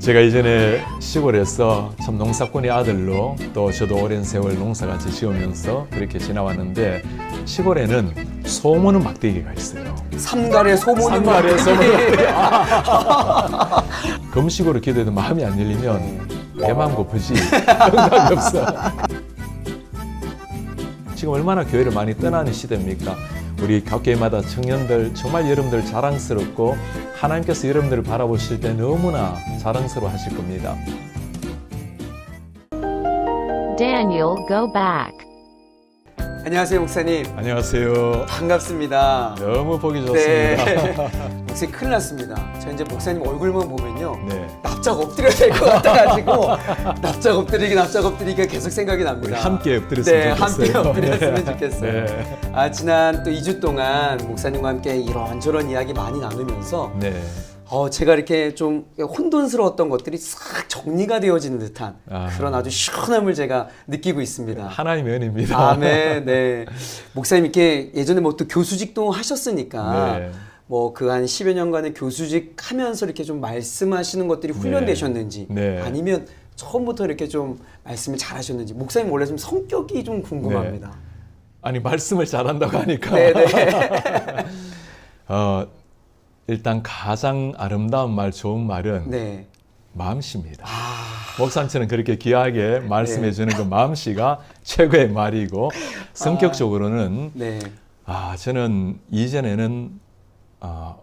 제가 이전에 시골에서 참 농사꾼의 아들로 또 저도 오랜 세월 농사같이 지으면서 그렇게 지나왔는데 시골에는 소문은 막대기가 있어요. 삼갈의 소문은 삼갈의 막대기. 금식으로 기도해도 마음이 안 열리면 배만 고프지 영감이 없어. 지금 얼마나 교회를 많이 떠나는 시대입니까? 우리 각교회마다 청년들 정말 여러분들 자랑스럽고 하나님께서 여러분들을 바라보실 때 너무나 자랑스러워 하실 겁니다. Daniel, go back. 안녕하세요 목사님 안녕하세요. 반갑습니다. 너무 보기 좋습니다. 네. 목사님 큰일 났습니다. 저 이제 목사님 얼굴만 보면요. 네. 납작 엎드려야 될 것 같아가지고 납작 엎드리기 납작 엎드리기가 계속 생각이 납니다. 함께 엎드렸으면 네, 좋겠어요. 함께 엎드렸으면 네. 좋겠어요. 네. 아 지난 또 2주 동안 목사님과 함께 이런저런 이야기 많이 나누면서 네. 어, 제가 이렇게 좀 혼돈스러웠던 것들이 싹 정리가 되어지는 듯한 아. 그런 아주 시원함을 제가 느끼고 있습니다. 하나님의 은혜입니다. 아멘. 네. 목사님 이렇게 예전에 뭐 또 교수직도 하셨으니까 네. 뭐그 한 10여 년간의 교수직 하면서 이렇게 좀 말씀하시는 것들이 훈련되셨는지 네. 아니면 처음부터 이렇게 좀 말씀을 잘 하셨는지 목사님 원래 좀 성격이 좀 궁금합니다. 아니 말씀을 잘한다고 하니까 네, 네. 어, 일단 가장 아름다운 말, 좋은 말은 네. 마음씨입니다. 아, 목사님처럼 그렇게 귀하게 말씀해 주는 그 마음씨가 최고의 말이고 성격적으로는 네. 아 저는 이전에는 아,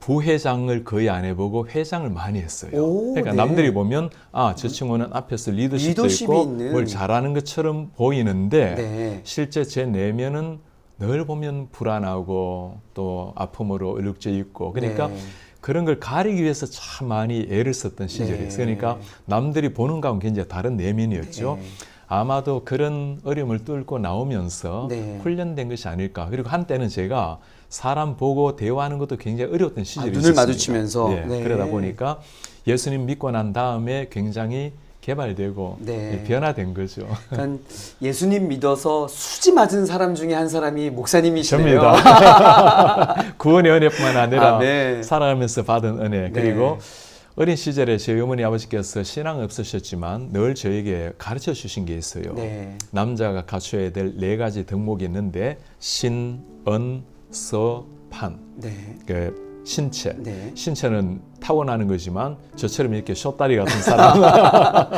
부회장을 거의 안 해보고 회장을 많이 했어요. 오, 그러니까 네. 남들이 보면 아 저 친구는 앞에서 리더십도 있고 있는. 뭘 잘하는 것처럼 보이는데 네. 실제 제 내면은 늘 보면 불안하고 또 아픔으로 얼룩져 있고 그러니까 네. 그런 걸 가리기 위해서 참 많이 애를 썼던 시절이 네. 그러니까 남들이 보는 가운데 굉장히 다른 내면이었죠. 네. 아마도 그런 어려움을 뚫고 나오면서 네. 훈련된 것이 아닐까. 그리고 한때는 제가 사람 보고 대화하는 것도 굉장히 어려웠던 시절이 아, 눈을 있었습니다. 마주치면서? 네. 네. 그러다 보니까 예수님 믿고 난 다음에 굉장히 개발되고 네. 변화된 거죠. 그러니까 예수님 믿어서 수지 맞은 사람 중에 한 사람이 목사님이시네요. 접니다. 구원의 은혜뿐만 아니라 아멘. 살아가면서 받은 은혜 네. 그리고 어린 시절에 저희 어머니 아버지께서 신앙 없으셨지만 늘 저에게 가르쳐 주신 게 있어요. 네. 남자가 갖춰야 될 네 가지 덕목이 있는데 신, 은, 서, 판. 네. 그 신체. 네. 신체는 타고나는 거지만 저처럼 이렇게 숏다리 같은 사람.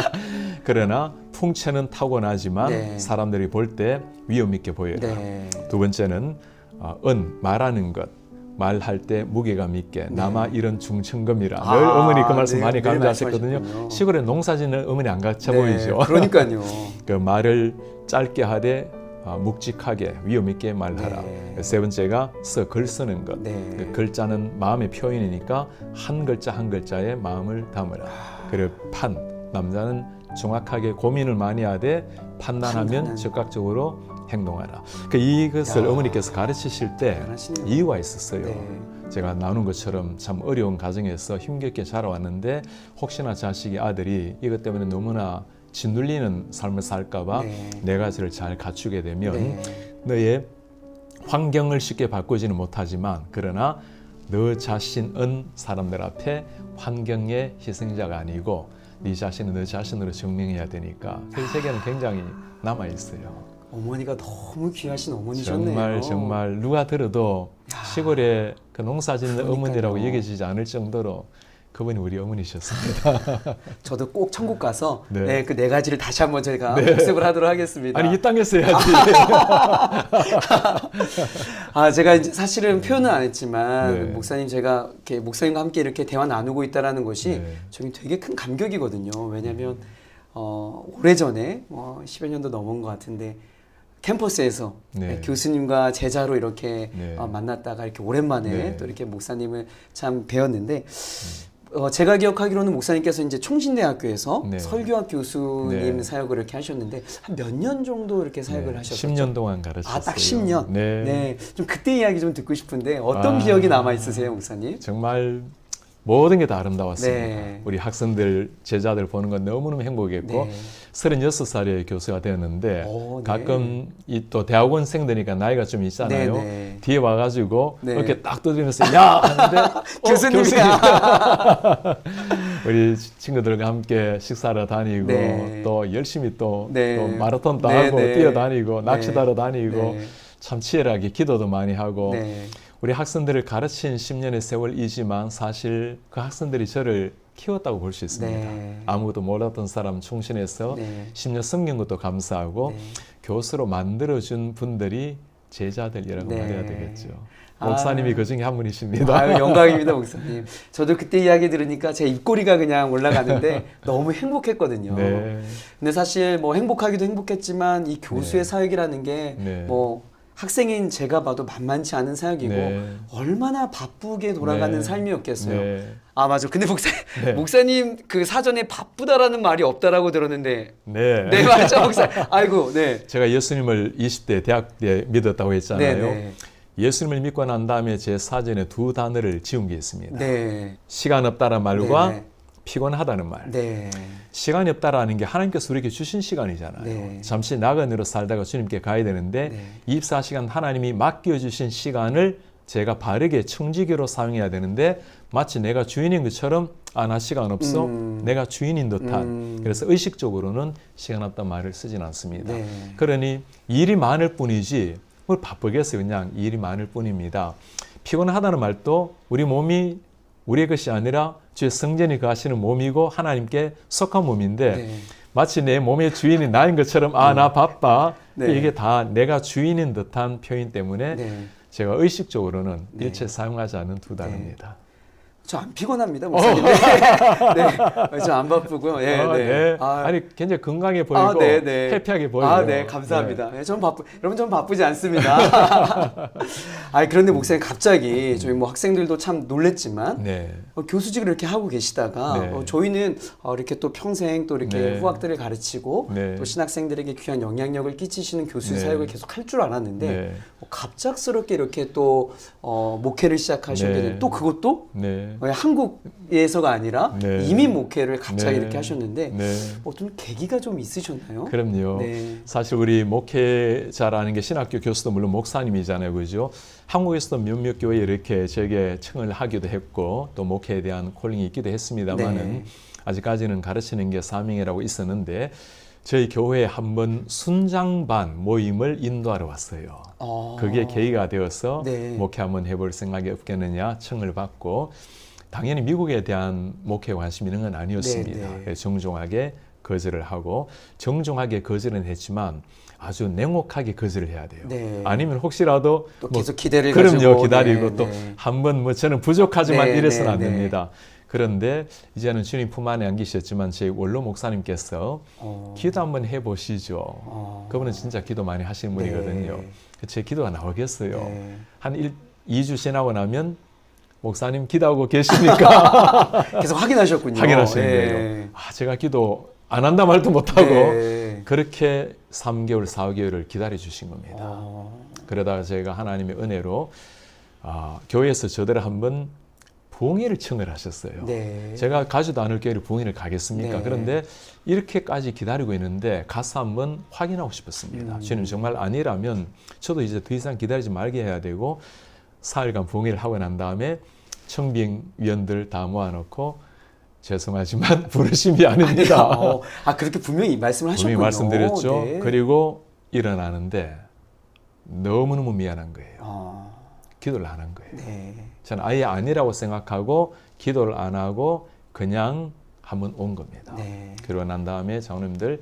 그러나 풍체는 타고나지만 네. 사람들이 볼 때 위험 있게 보여요. 네. 두 번째는 어, 은 말하는 것. 말할 때 무게감 있게 남아 이런 중천금이라 아, 늘 어머니 그 말씀 네, 많이 늘 강조하셨거든요. 시골에 농사짓는 어머니 안 같아 네, 보이죠. 그러니까요. 그 말을 짧게 하되 어, 묵직하게 위험 있게 말하라. 네. 세 번째가 써 글 쓰는 것. 네. 그 글자는 마음의 표현이니까 한 글자 한 글자에 마음을 담으라. 그리고 판 남자는 정확하게 고민을 많이 하되 판단하면 판단하는. 즉각적으로 행동하라. 그 이것을 야. 어머니께서 가르치실 때 대단하시네요. 이유가 있었어요. 네. 제가 나눈 것처럼 참 어려운 가정에서 힘겹게 자라왔는데 혹시나 자식이 아들이 이것 때문에 너무나 짓눌리는 삶을 살까봐 네. 네 가지를 잘 갖추게 되면 네. 너의 환경을 쉽게 바꾸지는 못하지만 그러나 너 자신은 사람들 앞에 환경의 희생자가 아니고 네 자신은 너 자신으로 증명해야 되니까 그 세계는 굉장히 남아 있어요. 어머니가 너무 귀하신 어머니셨네요. 정말 정말 누가 들어도 야. 시골에 그 농사 짓는 그러니까요. 어머니라고 여겨지지 않을 정도로 그분이 우리 어머니셨습니다. 저도 꼭 천국 가서 네. 네. 그 네 가지를 다시 한번 저희가 복습을 하도록 하겠습니다. 아니 이 땅에서 해야지. 아 제가 이제 사실은 표현은 안 했지만 네. 목사님 제가 이렇게 목사님과 함께 이렇게 대화 나누고 있다라는 것이 네. 저는 되게 큰 감격이거든요. 왜냐하면 어, 오래 전에 뭐 10여 년도 넘은 것 같은데 캠퍼스에서 네. 교수님과 제자로 이렇게 네. 어, 만났다가 이렇게 오랜만에 네. 또 이렇게 목사님을 참 배웠는데 어, 제가 기억하기로는 목사님께서 이제 총신대학교에서 네. 설교학 교수님 네. 사역을 이렇게 하셨는데 한 몇 년 정도 이렇게 사역을 네, 하셨죠? 10년 동안 가르쳤어요. 아, 딱 10년? 네. 좀 그때 이야기 좀 듣고 싶은데 어떤 아. 기억이 남아 있으세요, 목사님? 정말 모든 게 다 아름다웠습니다. 네. 우리 학생들, 제자들 보는 건 너무너무 행복했고 네. 36살에 교수가 되었는데 오, 네. 가끔 이 또 대학원생들이니까 나이가 좀 있잖아요. 네, 네. 뒤에 와가지고 네. 이렇게 딱 두드리면서 야 하는데 어, 교수님이야. 우리 친구들과 함께 식사하러 다니고 네. 또 열심히 또, 네. 또 마라톤 도 네, 하고 네. 뛰어다니고 네. 낚시도 하러 다니고 네. 참 치열하게 기도도 많이 하고 네. 우리 학생들을 가르친 10년의 세월이지만 사실 그 학생들이 저를 키웠다고 볼 수 있습니다. 네. 아무것도 몰랐던 사람 충신해서 네. 10년 섬긴 것도 감사하고 네. 교수로 만들어준 분들이 제자들이라고 네. 말해야 되겠죠. 아. 목사님이 그 중에 한 분이십니다. 아유, 영광입니다, 목사님. 저도 그때 이야기 들으니까 제 입꼬리가 그냥 올라가는데 너무 행복했거든요. 네. 근데 사실 뭐 행복하기도 행복했지만 이 교수의 네. 사역이라는 게 네. 뭐 학생인 제가 봐도 만만치 않은 사역이고 네. 얼마나 바쁘게 돌아가는 네. 삶이었겠어요. 네. 아 맞아. 근데 목사 네. 목사님 그 사전에 바쁘다라는 말이 없다라고 들었는데 네. 네 맞아 목사. 아이고 네. 제가 예수님을 20대 대학 때 믿었다고 네 했잖아요. 네. 예수님을 믿고 난 다음에 제 사전에 두 단어를 지운 게 있습니다. 네. 시간 없다는 말과 네. 피곤하다는 말. 네. 시간이 없다라는 게 하나님께서 우리에게 주신 시간이잖아요. 네. 잠시 나그네로 살다가 주님께 가야 되는데 네. 24시간 하나님이 맡겨 주신 시간을 제가 바르게 청지기로 사용해야 되는데 마치 내가 주인인 것처럼 아 나 시간 없어 음. 내가 주인인 듯한 음. 그래서 의식적으로는 시간 없다 말을 쓰진 않습니다. 네. 그러니 일이 많을 뿐이지 뭘 바쁘겠어요 그냥 일이 많을 뿐입니다. 피곤하다는 말도 우리 몸이 우리의 것이 아니라 주의 성전이 거하시는 몸이고 하나님께 속한 몸인데 네. 마치 내 몸의 주인이 나인 것처럼 아 나 바빠 네. 이게 다 내가 주인인 듯한 표현 때문에 네. 제가 의식적으로는 네. 일체 사용하지 않는 두 단어입니다. 저 안 피곤합니다, 목사님. 네. 네. 저안 바쁘고요. 네, 아, 네. 네. 아, 아니 굉장히 건강해 보이고 아, 네, 네. 해피하게 보여요. 아, 네, 감사합니다. 네. 저는 바쁘, 여러분 저는 바쁘지 않습니다. 아, 그런데 목사님 갑자기 저희 뭐 학생들도 참 놀랬지만 네. 어, 교수직을 이렇게 하고 계시다가 네. 어, 저희는 어, 이렇게 또 평생 또 이렇게 네. 후학들을 가르치고 네. 또 신학생들에게 귀한 영향력을 끼치시는 교수 네. 사역을 계속 할 줄 알았는데 네. 어, 갑작스럽게 이렇게 또 어, 목회를 시작하시게 네. 된또 그것도 네. 어, 한국에서가 아니라 네. 이민 목회를 갑자기 네. 이렇게 하셨는데 네. 어떤 계기가 좀 있으셨나요? 그럼요. 네. 사실 우리 목회자라는 게 신학교 교수도 물론 목사님이잖아요, 그죠? 한국에서도 몇몇 교회 이렇게 저에게 청을 하기도 했고 또 목회에 대한 콜링이 있기도 했습니다만은 네. 아직까지는 가르치는 게 사명이라고 있었는데 저희 교회에 한 번 순장반 모임을 인도하러 왔어요. 어. 그게 계기가 되어서 네. 목회 한번 해볼 생각이 없겠느냐 청을 받고 당연히 미국에 대한 목회 관심 있는 건 아니었습니다. 네, 네. 그래서 정중하게 거절을 하고 정중하게 거절은 했지만 아주 냉혹하게 거절을 해야 돼요. 네. 아니면 혹시라도 또뭐 계속 기대를 그럼요 가지고 기다리고 네, 또 네. 한번 뭐 저는 부족하지만 네, 이래서는 안. 됩니다. 그런데 이제는 주님 품 안에 안기셨지만 제 원로 목사님께서 어. 기도 한번 해보시죠. 어. 그분은 진짜 기도 많이 하시는 분이거든요. 네. 제 기도가 나오겠어요. 네. 한 1, 2주 지나고 나면 목사님 기도하고 계십니까? 계속 확인하셨군요. 확인하시는 네. 거예요. 아, 제가 기도 안 한다 말도 못하고 네. 그렇게 3개월, 4개월을 기다려 주신 겁니다. 어. 그러다가 제가 하나님의 은혜로 아, 교회에서 저들을 한번 부흥회를 청을 하셨어요. 네. 제가 가지도 않을 교회를 부흥회를 가겠습니까? 네. 그런데 이렇게까지 기다리고 있는데 가서 한번 확인하고 싶었습니다. 음. 주님 정말 아니라면 저도 이제 더 이상 기다리지 말게 해야 되고 사흘간 부흥회를 하고 난 다음에 청빙 위원들 다 모아놓고 죄송하지만 부르심이 아닙니다. 어, 아 그렇게 분명히 말씀을 하셨군요. 분명히 말씀드렸죠. 네. 그리고 일어나는데 너무너무 미안한 거예요. 어, 기도를 안 한 거예요. 네. 저는 아예 아니라고 생각하고 기도를 안 하고 그냥 한번 온 겁니다. 네. 그러고 난 다음에 장로님들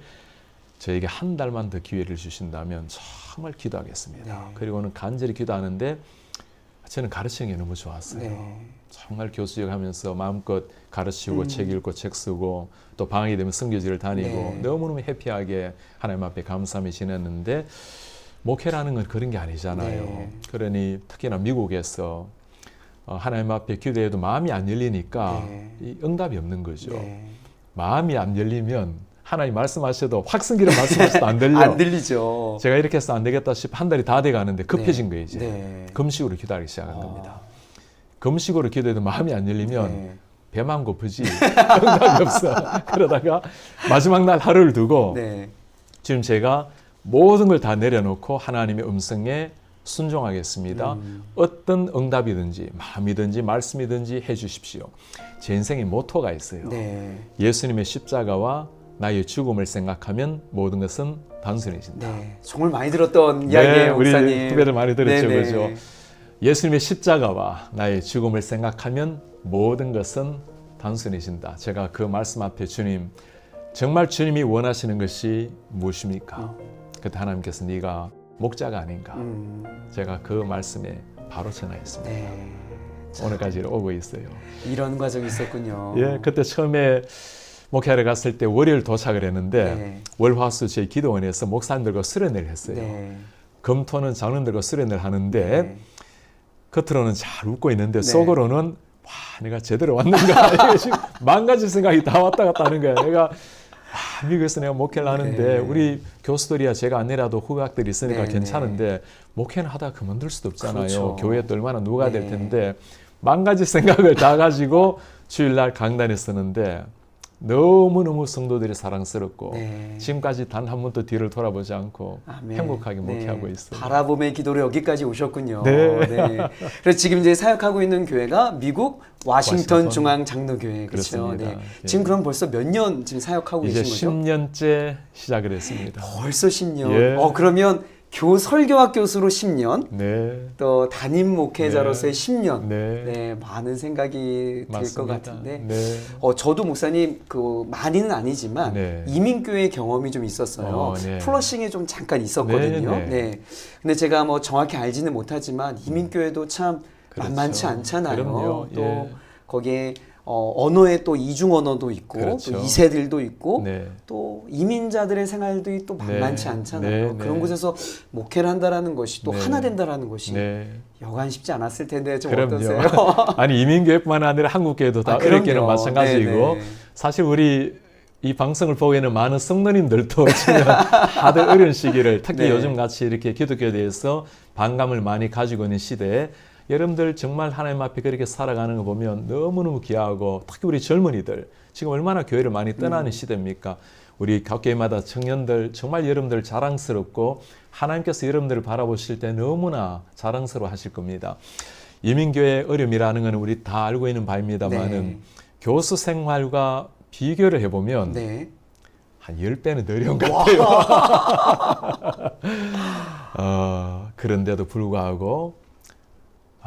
저에게 한 달만 더 기회를 주신다면 정말 기도하겠습니다. 네. 그리고는 간절히 기도하는데 저는 가르치는 게 너무 좋았어요. 네. 정말 교수역 하면서 마음껏 가르치고 음. 책 읽고 책 쓰고 또 방학이 되면 성교지를 다니고 네. 너무너무 해피하게 하나님 앞에 감사함이 지냈는데 목회라는 건 그런 게 아니잖아요. 네. 그러니 특히나 미국에서 어, 하나님 앞에 기도해도 마음이 안 열리니까 네. 이 응답이 없는 거죠. 네. 마음이 안 열리면 하나님 말씀하셔도 확성기를 말씀하셔도 안 들려. 안 들리죠. 제가 이렇게 해서 안 되겠다 싶어 한 달이 다 돼 가는데 급해진 거예요 이제. 네. 금식으로 기도하기 시작한 어. 겁니다. 금식으로 기도해도 마음이 안 열리면 네. 배만 고프지 응답이 없어. 그러다가 마지막 날 하루를 두고 네. 지금 제가 모든 걸 다 내려놓고 하나님의 음성에 순종하겠습니다. 음. 어떤 응답이든지 마음이든지 말씀이든지 해주십시오. 제 인생의 모토가 있어요. 네. 예수님의 십자가와 나의 죽음을 생각하면 모든 것은 단순해진다. 네. 정말 많이 들었던 네, 이야기예요, 우리 목사님. 후배들 많이 들었죠, 네네. 그죠? 예수님의 십자가와 나의 죽음을 생각하면 모든 것은 단순해진다. 제가 그 말씀 앞에 주님, 정말 주님이 원하시는 것이 무엇입니까? 그때 하나님께서 네가 목자가 아닌가. 음, 제가 그 말씀에 바로 전화했습니다. 네. 오늘까지 오고 있어요. 이런 과정이 있었군요. 예, 그때 처음에 목회하러 갔을 때 월요일 도착을 했는데 네. 월화수 저희 기도원에서 목사님들과 수련회를 했어요. 네. 금토는 장로들과 수련회를 하는데 네. 겉으로는 잘 웃고 있는데 네. 속으로는 와 내가 제대로 왔는가 지금 만 가지 생각이 다 왔다 갔다 하는 거야. 내가 아, 미국에서 내가 목회를 하는데 네. 우리 교수들이야 제가 아니라도 후학들이 있으니까 네, 괜찮은데 목회는 하다 그만둘 수도 없잖아요. 그렇죠. 교회 또 얼마나 누가 될 네. 텐데 만 가지 생각을 다 가지고 주일날 강단에 쓰는데 너무 너무 성도들이 사랑스럽고 네. 지금까지 단 한 번도 뒤를 돌아보지 않고 아멘. 행복하게 네. 목회하고 있어요. 바라봄의 기도로 여기까지 오셨군요. 네. 그래서 지금 이제 사역하고 있는 교회가 미국 와싱턴, 와싱턴. 중앙 장로교회 그렇죠. 네. 예. 지금 그럼 벌써 몇 년 지금 사역하고 이제 계신 거죠? 10년째 시작을 했습니다. 벌써 10년. 예. 어 그러면 교 설교학 교수로 10년, 네, 또 담임 목회자로서의 네. 10년. 네, 네, 많은 생각이 들 것 맞습니다. 같은데. 네, 어, 저도 목사님 그 많이는 아니지만 네. 이민교회 경험이 좀 있었어요. 어, 네. 플러싱에 좀 잠깐 있었거든요. 네, 네, 네. 근데 제가 뭐 정확히 알지는 못하지만 이민교회도 참 그렇죠. 만만치 않잖아요. 그럼요. 또 예. 거기에 어, 언어에 또 이중 언어도 있고 그렇죠. 또 이세들도 있고 네, 또 이민자들의 생활도 또 만만치 네. 않잖아요. 네, 그런 네. 곳에서 목회를 한다라는 것이 또 네. 하나 된다라는 것이 네. 여간 쉽지 않았을 텐데 좀 그럼요. 어떠세요? 아니 이민교회뿐만 아니라 한국교회도 다 아. 마찬가지고 네, 네. 사실 우리 이 방송을 보고 있는 많은 성도님들도 지금 다들 어려운 시기를 특히 네. 요즘 같이 이렇게 기독교에 대해서 반감을 많이 가지고 있는 시대에 여러분들 정말 하나님 앞에 그렇게 살아가는 거 보면 너무너무 귀하고 특히 우리 젊은이들 지금 얼마나 교회를 많이 떠나는 시대입니까? 우리 각 교회마다 청년들 정말 여러분들 자랑스럽고 하나님께서 여러분들을 바라보실 때 너무나 자랑스러워 하실 겁니다. 이민교회 어려움이라는 것은 우리 다 알고 있는 바입니다만은 네. 교수 생활과 비교를 해보면 네. 한 10배는 어려운 것 같아요. 어, 그런데도 불구하고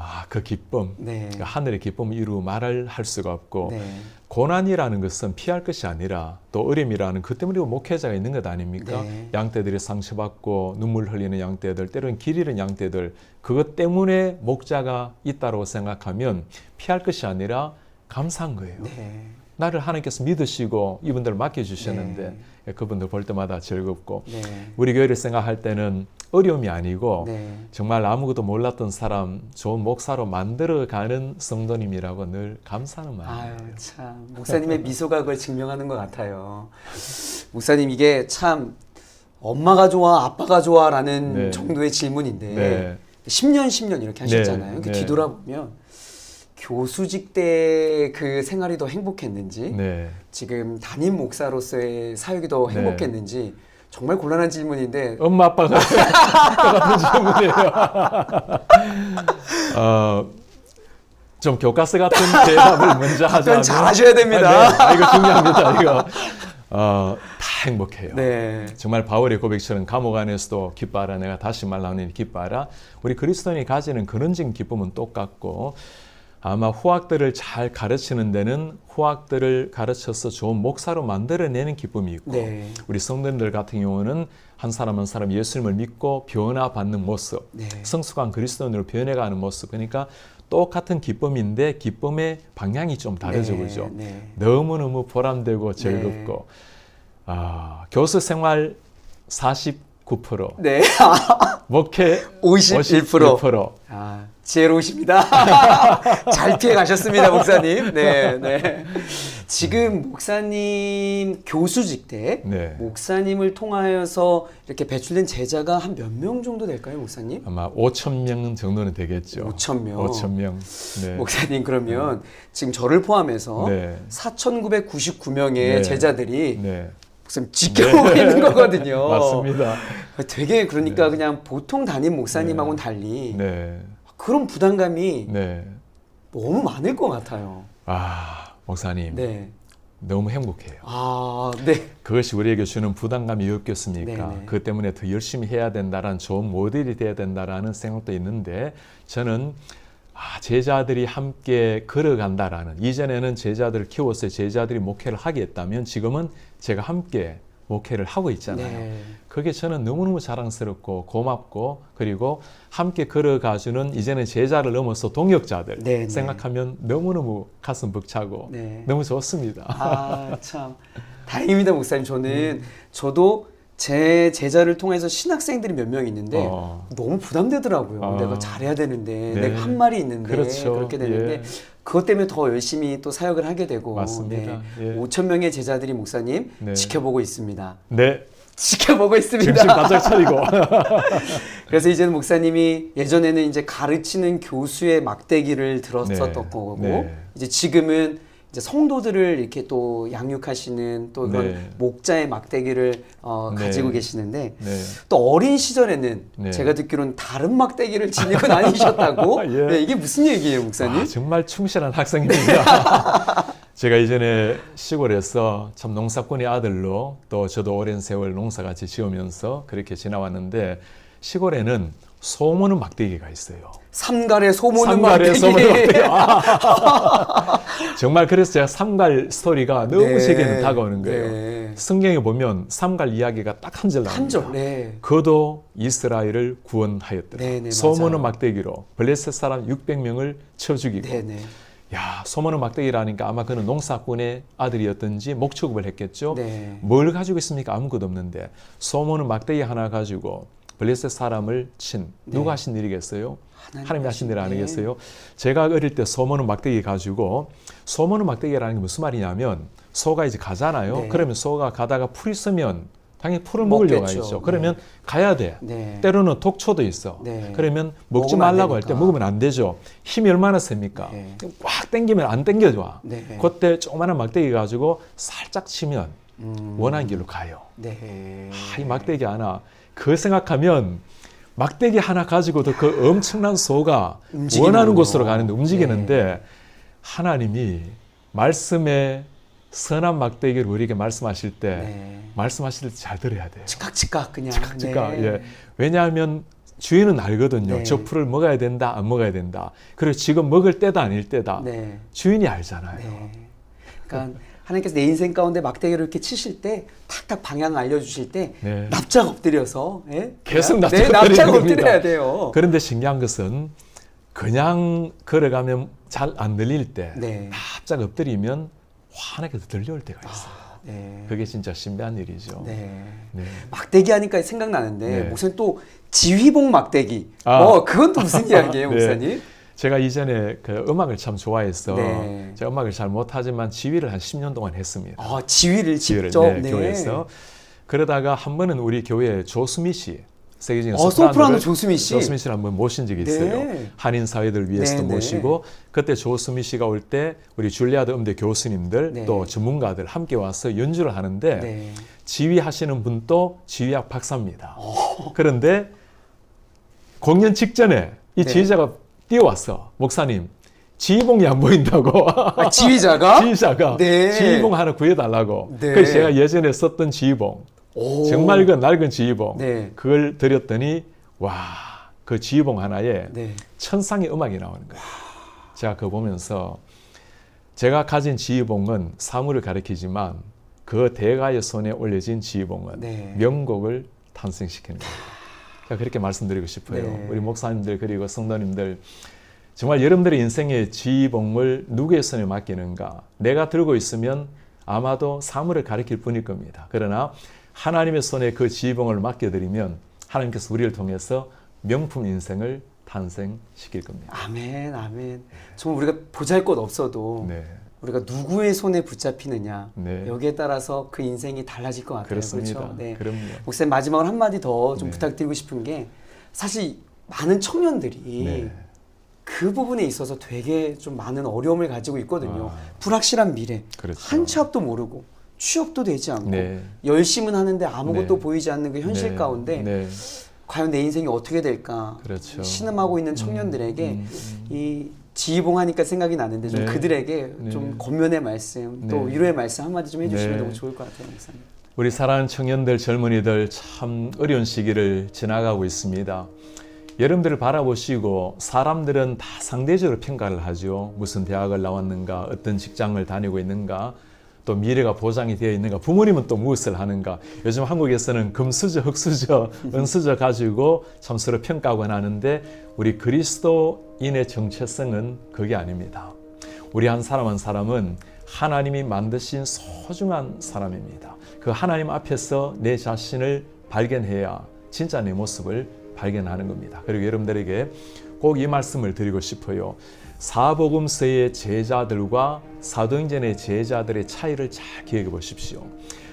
아, 그 기쁨, 네. 그 하늘의 기쁨을 이루 말을 할 수가 없고 네. 고난이라는 것은 피할 것이 아니라 또 어려움이라는 그 때문에 목회자가 있는 것 아닙니까? 네. 양떼들이 상처받고 눈물 흘리는 양떼들, 때로는 길 잃은 양떼들 그것 때문에 목자가 있다고 생각하면 피할 것이 아니라 감사한 거예요. 네. 나를 하나님께서 믿으시고 이분들을 맡겨주셨는데 네. 그분들 볼 때마다 즐겁고 네. 우리 교회를 생각할 때는 어려움이 아니고 네. 정말 아무것도 몰랐던 사람 좋은 목사로 만들어가는 성도님이라고 늘 감사하는 마음. 아유 참 목사님의 미소가 그걸 증명하는 것 같아요. 목사님 이게 참 엄마가 좋아 아빠가 좋아라는 네. 정도의 질문인데 네. 10년 10년 이렇게 하셨잖아요. 네, 그 네. 뒤돌아보면 교수직 때 그 생활이 더 행복했는지 네. 지금 담임 목사로서의 사역이 더 네. 행복했는지 정말 곤란한 질문인데 엄마 아빠가 질문이에요. 어, 좀 교과서 같은 대답을 먼저 하자면 답변 잘하셔야 됩니다. 아, 네. 아, 이거 중요합니다. 이거 어, 다 행복해요. 네. 정말 바울의 고백처럼 감옥 안에서도 기뻐하라 내가 다시 말하오니 기뻐하라 우리 그리스도인이 가지는 진 기쁨은 똑같고 아마 후학들을 잘 가르치는 데는 후학들을 가르쳐서 좋은 목사로 만들어내는 기쁨이 있고 네. 우리 성도님들 같은 경우는 한 사람 한 사람 예수님을 믿고 변화받는 모습 네. 성숙한 그리스도인으로 변해가는 모습 그러니까 똑같은 기쁨인데 기쁨의 방향이 좀 다르죠 네, 그죠 네. 너무너무 보람되고 즐겁고 아, 교수 생활 49% 네. 목회 51%. 51%. 아, 지혜로우십니다. 잘 피해 가셨습니다, 목사님. 네, 네. 지금 목사님 교수직 때 네. 목사님을 통하여서 이렇게 배출된 제자가 한 몇 명 정도 될까요, 목사님? 아마 5천 명 정도는 되겠죠. 5천 명. 5천 명. 네. 목사님 그러면 지금 저를 포함해서 네. 4,999명의 네. 제자들이 네. 목사님 지켜보고 있는 거거든요. 네. 맞습니다. 되게 그러니까 그냥 보통 담임 목사님하고는 달리 네, 그런 부담감이 네. 너무 많을 것 같아요. 아 목사님 네. 너무 행복해요. 아, 네. 그것이 우리에게 주는 부담감이 없겠습니까? 네네. 그 때문에 더 열심히 해야 된다라는 좋은 모델이 돼야 된다라는 생각도 있는데 저는 아, 제자들이 함께 걸어간다라는 이전에는 제자들을 키웠어요. 제자들이 목회를 하게 했다면 지금은 제가 함께 목회를 하고 있잖아요. 네. 그게 저는 너무너무 자랑스럽고 고맙고 그리고 함께 걸어가주는 이제는 제자를 넘어서 동역자들 네, 네. 생각하면 너무너무 가슴 벅차고 네. 너무 좋습니다. 아, 참. 다행입니다, 목사님. 음. 저는 저도 제 제자를 통해서 신학생들이 몇 명 있는데 어. 너무 부담되더라고요. 아. 내가 잘해야 되는데 네. 내가 한 말이 있는데 그렇죠. 그렇게 되는데 예. 그것 때문에 더 열심히 또 사역을 하게 되고 맞습니다. 예. 5천 명의 제자들이 목사님 네. 지켜보고 있습니다. 네, 지켜보고 있습니다. 정신 바짝 차리고. 그래서 이제는 목사님이 예전에는 이제 가르치는 교수의 막대기를 들었었던 네. 거고 네. 이제 지금은 이제 성도들을 이렇게 또 양육하시는 또 그런 네. 목자의 막대기를 어, 네. 가지고 계시는데 네. 또 어린 시절에는 네. 제가 듣기로는 다른 막대기를 지니고 다니셨다고 예. 네, 이게 무슨 얘기예요 목사님? 아, 정말 충실한 학생입니다. 제가 이전에 시골에서 참 농사꾼의 아들로 또 저도 오랜 세월 농사같이 지으면서 그렇게 지나왔는데 시골에는 소모는 막대기가 있어요. 삼갈의 소모는 삼갈의 막대기. 소모는 막대기. 아. 정말 그래서 제가 삼갈 스토리가 너무 네. 제게는 다가오는 거예요. 네. 성경에 보면 삼갈 이야기가 딱 한 절 나옵니다. 한 절. 네. 그도 이스라엘을 구원하였더라. 네, 네, 소모는 맞아요. 막대기로 블레셋 사람 600명을 쳐 죽이고 네 네. 야 소모는 막대기라니까 아마 그는 농사꾼의 아들이었든지 목축업을 했겠죠. 네. 뭘 가지고 있습니까? 아무것도 없는데 소모는 막대기 하나 가지고 블레셋 사람을 친 누가 하신 일이겠어요? 하나님 하나님이 하신 일. 아니겠어요? 제가 어릴 때 소모는 막대기 가지고 소모는 막대기라는 게 무슨 말이냐면 소가 이제 가잖아요. 네. 그러면 소가 가다가 풀이 쓰면 당연히 풀을 먹으려고. 하죠. 그러면 가야 돼. 네. 때로는 독초도 있어. 네. 그러면 먹지 말라고 할 때. 먹으면 안 되죠. 힘이 얼마나 셉니까? 네. 꽉 당기면 안 당겨져. 네. 그때 조그마한 막대기 가지고 살짝 치면 음. 원하는 길로 가요. 네. 아, 이 막대기 하나 그 생각하면 막대기 하나 가지고도 그 엄청난 소가. 원하는 곳으로 가는데 움직이는데 하나님이 말씀에 선한 막대기를 우리에게 말씀하실 때 네. 말씀하실 때 잘 들어야 돼요. 즉각 즉각 그냥. 즉각 네. 예. 왜냐하면 주인은 알거든요. 네. 저 풀을 먹어야 된다, 안 먹어야 된다. 그리고 지금 먹을 때다 아닐 때다. 네. 주인이 알잖아요. 네. 그러니까 하나님께서 내 인생 가운데 막대기를 이렇게 치실 때 탁탁 방향 알려주실 때 네. 납작 엎드려서 예? 계속 네, 납작 납작 엎드리는 엎드려야. 돼요. 그런데 신기한 것은 그냥 걸어가면 잘 안 들릴 때 네. 납작 엎드리면 환하게 들려올 때가 있어요. 네. 그게 진짜 신비한 일이죠. 네. 네. 막대기 하니까 생각나는데 네. 무슨 또 지휘봉 막대기. 아. 어, 그건 또 무슨 이야기예요, 네. 목사님? 제가 이전에 그 음악을 참 좋아해서 네. 제가 음악을 잘 못하지만 지휘를 한 10년 동안 했습니다. 아, 지휘를 지휘를 직접 네, 교회에서 그러다가 한 번은 우리 교회 조수미 씨 세계적인 어, 소프라노 조수미 씨. 조수미 씨를 한번 모신 적이 있어요. 네. 한인 사회들 위해서도 네, 네. 모시고 그때 조수미 씨가 올 때 우리 줄리아드 음대 교수님들 네. 또 전문가들 함께 와서 연주를 하는데 네. 지휘하시는 분도 지휘학 박사입니다. 어. 그런데 공연 직전에 이 네. 지휘자가 뛰어왔어. 목사님, 지휘봉이 안 보인다고. 아, 지휘자가? 지휘자가 네. 지휘봉 하나 구해달라고. 네. 그래서 제가 예전에 썼던 지휘봉, 오. 정말 그 낡은 지휘봉, 네. 그걸 드렸더니 와, 그 지휘봉 하나에 네. 천상의 음악이 나오는 거예요. 제가 그거 보면서 제가 가진 지휘봉은 사물을 가리키지만 그 대가의 손에 올려진 지휘봉은 네. 명곡을 탄생시키는 거예요. 그렇게 말씀드리고 싶어요. 네. 우리 목사님들 그리고 성도님들 정말 여러분들의 인생의 지휘봉을 누구의 손에 맡기는가? 내가 들고 있으면 아마도 사물을 가리킬 뿐일 겁니다. 그러나 하나님의 손에 그 지휘봉을 맡겨드리면 하나님께서 우리를 통해서 명품 인생을 탄생시킬 겁니다. 아멘, 아멘. 정말 우리가 보잘 것 없어도 네, 우리가 누구의 손에 붙잡히느냐 네. 여기에 따라서 그 인생이 달라질 것 같아요. 그렇습니다. 그렇죠? 네. 그럼요. 목사님 마지막으로 한 마디 더좀 네. 부탁드리고 싶은 게 사실 많은 청년들이 네. 그 부분에 있어서 되게 좀 많은 어려움을 가지고 있거든요. 아. 불확실한 미래, 그렇죠. 한치 앞도 모르고 취업도 되지 않고 네. 열심은 하는데 아무것도 네. 보이지 않는 그 현실 네. 가운데 네. 과연 내 인생이 어떻게 될까 그렇죠. 신음하고 있는 청년들에게 음, 음. 이 지휘봉하니까 생각이 나는데 좀 네. 그들에게 네. 좀 권면의 말씀 또 네. 위로의 말씀 한마디 좀 해주시면 네. 너무 좋을 것 같아요 목사님. 우리 사랑하는 청년들, 젊은이들 참 어려운 시기를 지나가고 있습니다. 여러분들을 바라보시고 사람들은 다 상대적으로 평가를 하죠. 무슨 대학을 나왔는가, 어떤 직장을 다니고 있는가, 또 미래가 보장이 되어 있는가, 부모님은 또 무엇을 하는가. 요즘 한국에서는 금수저, 흑수저, 은수저 가지고 참 서로 평가하곤 하는데 우리 그리스도인의 정체성은 그게 아닙니다. 우리 한 사람 한 사람은 하나님이 만드신 소중한 사람입니다. 그 하나님 앞에서 내 자신을 발견해야 진짜 내 모습을 발견하는 겁니다. 그리고 여러분들에게 꼭 이 말씀을 드리고 싶어요. 사복음서의 제자들과 사도행전의 제자들의 차이를 잘 기억해 보십시오.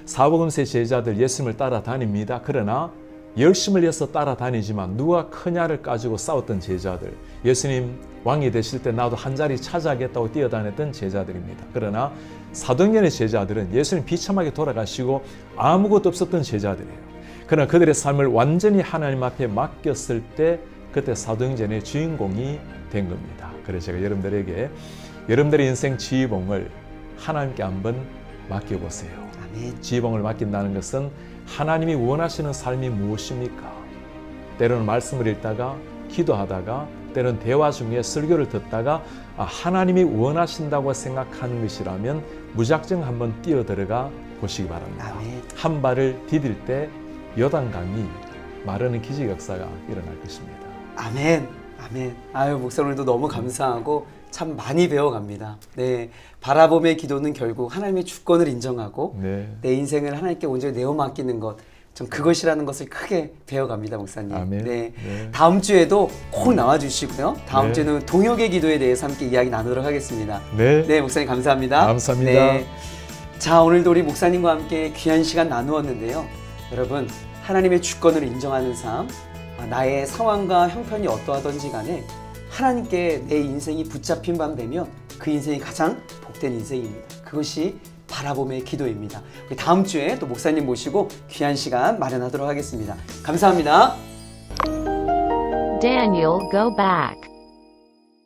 사복음서의 제자들 예수님을 따라다닙니다. 그러나 열심을 내서 따라다니지만 누가 크냐를 가지고 싸웠던 제자들 예수님 왕이 되실 때 나도 한 자리 차지하겠다고 뛰어다녔던 제자들입니다. 그러나 사도행전의 제자들은 예수님 비참하게 돌아가시고 아무것도 없었던 제자들이에요. 그러나 그들의 삶을 완전히 하나님 앞에 맡겼을 때 그때 사도행전의 주인공이 된 겁니다. 그래서 제가 여러분들에게 여러분들의 인생 지휘봉을 하나님께 한번 맡겨보세요. 아멘. 지휘봉을 맡긴다는 것은 하나님이 원하시는 삶이 무엇입니까? 때로는 말씀을 읽다가 기도하다가 때로는 대화 중에 설교를 듣다가 아, 하나님이 원하신다고 생각하는 것이라면 무작정 한번 뛰어들어가 보시기 바랍니다. 아멘. 한 발을 디딜 때 여단강이 마르는 기적 역사가 일어날 것입니다. 아멘. 아멘. 아유, 목사님도 너무 감사하고 참 많이 배워갑니다. 네. 바라봄의 기도는 결국 하나님의 주권을 인정하고 네. 내 인생을 하나님께 온전히 내어 맡기는 것. 좀 그것이라는 것을 크게 배워갑니다, 목사님. 아멘. 네. 네. 다음 주에도 꼭 나와 주시고요. 다음 네. 주에는 동역의 기도에 대해서 함께 이야기 나누도록 하겠습니다. 네. 네, 목사님 감사합니다. 감사합니다. 자, 오늘도 우리 목사님과 함께 귀한 시간 나누었는데요. 여러분, 하나님의 주권을 인정하는 삶, 아, 나의 상황과 형편이 어떠하든지 간에 하나님께 내 인생이 붙잡힌 밤 되면 그 인생이 가장 복된 인생입니다. 그것이 바라봄의 기도입니다. 다음 주에 또 목사님 모시고 귀한 시간 마련하도록 하겠습니다. 감사합니다. Daniel, go back.